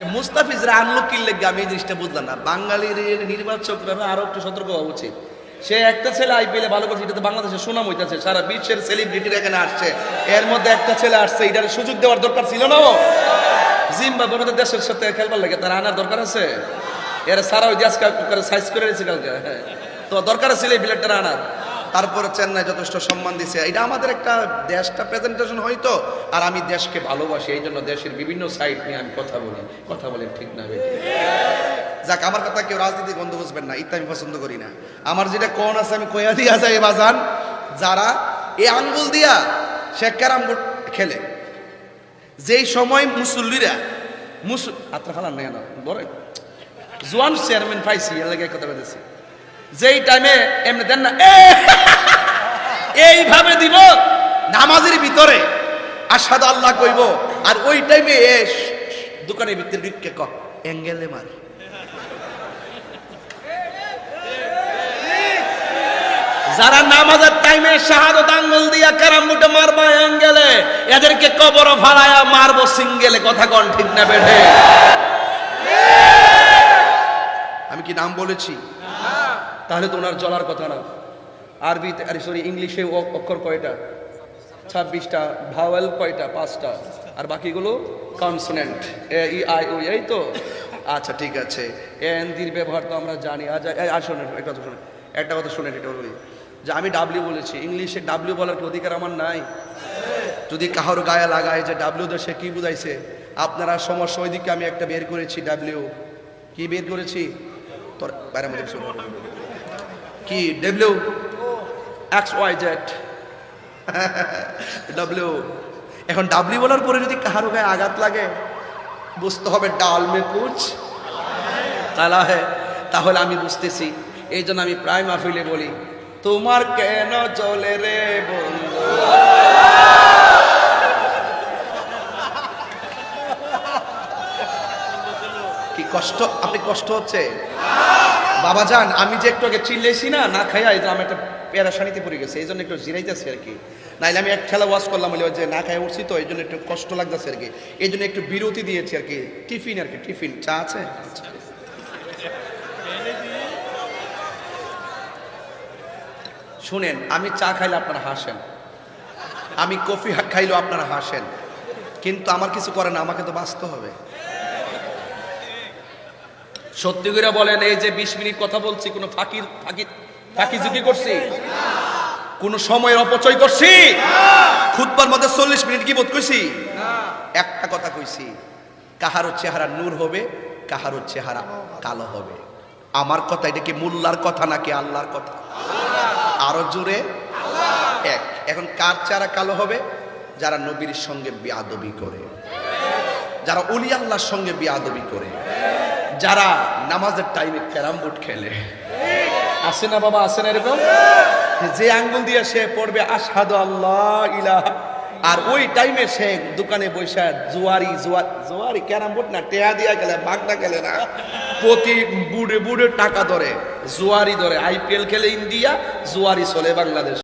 মুস্তাফিজরা আনলো কি লেগে? আমি এই জিনিসটা বুঝলাম না। বাঙালির নির্বাচকরা আরও একটু সতর্ক হওয়া উচিত। সে একটা ছেলে আইপিএলে ভালো করছে এটা তো বাংলাদেশে সুনাম হইতেছে, সারা বিশ্বের সেলিব্রিটিরা এখানে আসছে। এর মধ্যে একটা ছেলে আসছে, এটার সুযোগ দেওয়ার দরকার ছিল না ও। জিম্বাবুয়ের দেশের সাথে খেলবার লাগে তার আনার দরকার আছে। এর সারা ওই আজকে সাইজ করে দিয়েছে কালকে। হ্যাঁ। তো দরকার ছিল এই বিলেটটা আনার। তারপরে চেন্নাই যথেষ্ট সম্মান দিছে। এটা আমাদের একটা দেশটা প্রেজেন্টেশন হয়তো, আর আমি দেশকে ভালোবাসি, এই জন্য দেশের বিভিন্ন সাইড নিয়ে আমি কথা বলি। কথা বলেন ঠিক না যাক, আমার কথা কেউ রাজনীতি গন্ধ বুঝবেন না ইত্যা আমি পছন্দ করি না। আমার যেটা কোন আছে আমি কয়া দিয়া যাই বাজান। যারা এই আঙ্গুল দিয়া সে ক্যারাম খেলে, যেই সময় মুসল্লিরা, মুসল আত্রা ফালান না বড় জোয়ান চেয়ারম্যান পাইছি লাগে কথা বলেছি যেই টাইমে এমনি দেন না এইভাবে দিব নামাজের ভিতরে। আসাদ আল্লাহ কইব, আর ওই টাইমে এ দোকানের ভিতরে ঢুকে ক, অ্যাঙ্গেলে মার। যারা নামাজের টাইমে শাহাদত আঙ্গুল দিয়া কারামুটে মারবা অ্যাঙ্গেলে, এদেরকে কবর ফালায়া মারবো সিঙ্গেলে, কথা কন ঠিক না বেঠে। আমি কি নাম বলেছি? তাহলে তো ওনার জ্বলার কথা না। আরবি আরে সরি ইংলিশে অক্ষর কয়টা? ছাব্বিশটা, ভাওয়েল কয়টা? পাঁচটা। আর বাকিগুলো কনসোনেন্ট এ, ই, আই, ও, এই তো? আচ্ছা ঠিক আছে। এন, দির ব্যবহার তো আমরা জানি। আজ আসুন একটা কথা শুনে একটা কথা শুনে এটা বলি। যে আমি ডাব্লিউ বলেছি, ইংলিশে ডাব্লিউ বলার কি অধিকার আমার নাই? যদি কাহার গায়ে লাগায় যে ডাব্লিউ দেশে কি বুঝাইছে? আপনারা সমস্যা ওইদিকে আমি একটা বের করেছি ডাব্লিউ কি বের করেছি? তোর বাইরে মধ্যে শুনো কি? W X Y Z W এখন ডাব্লিউ বলার পরে যদি কাহারো গায়ে আঘাত লাগে, বুঝতে হবে ডাল মে কুচ তালা হে তাহলে আমি বুঝতেছি। এই জন্য আমি প্রায় মাহফিলে বলি, তোমার কেন চলে রে বন্ধু? কি কষ্ট? আপনি কষ্ট হচ্ছে? বাবা যান, আমি যে একটু আগে চিল্লেছি না না খাইয়া এই যে আমি একটা প্যারাসানিতে পড়ে গেছে, এই জন্য একটু জিরাইতেছি আর কি। নাইলে আমি এক খেলা ওয়াশ করলাম, বলে যে না খাই উঠছি তো, এই জন্য একটু কষ্ট লাগতেছে আর কি। এই জন্য একটু বিরতি দিয়েছি আর কি। টিফিন আর কি, টিফিন। চা আছে? শুনেন, আমি চা খাইলে আপনারা হাসেন। আমি কফি খাইলেও আপনারা হাসেন। কিন্তু আমার কিছু করে না, আমাকে তো বাঁচতে হবে। সত্যি করে বলেন, এই যে বিশ মিনিট কথা বলছি, কোনো ফাঁকি ফাঁকি ফাঁকি ঝুঁকি করছি? কোন সময়ের অপচয় করছি? খুদবার মধ্যে চল্লিশ মিনিট কি বোধ কইছি একটা কথা কইছি কাহারও চেহারা নূর হবে কাহারও চেহারা কালো হবে। আমার কথা, এটা কি মোল্লার কথা নাকি আল্লাহর কথা? আরও জোরে? এক। এখন কার চেহারা কালো হবে? যারা নবীর সঙ্গে বিয়াদবি করে। যারা উলি আল্লাহর সঙ্গে বিয়াদবি করে। যারা নামাজের টাইমে ক্যারাম বোর্ড খেলে। আসে না বাবা আসে না এরকম? যে আঙ্গুল দিয়ে সে পড়বে আসাদু আল্লাহ ইলাহা আর ওই টাইমে সে দোকানে বসে জুয়ারি জুয়ার জুয়ারি ক্যারাম বোর্ড না টেয়া দিয়া গেলে বাগনা গেলে না। প্রতি বুড়ে বুড়ে টাকা ধরে জুয়ারি ধরে। আইপিএল খেলে ইন্ডিয়া জুয়ারি চলে বাংলাদেশ।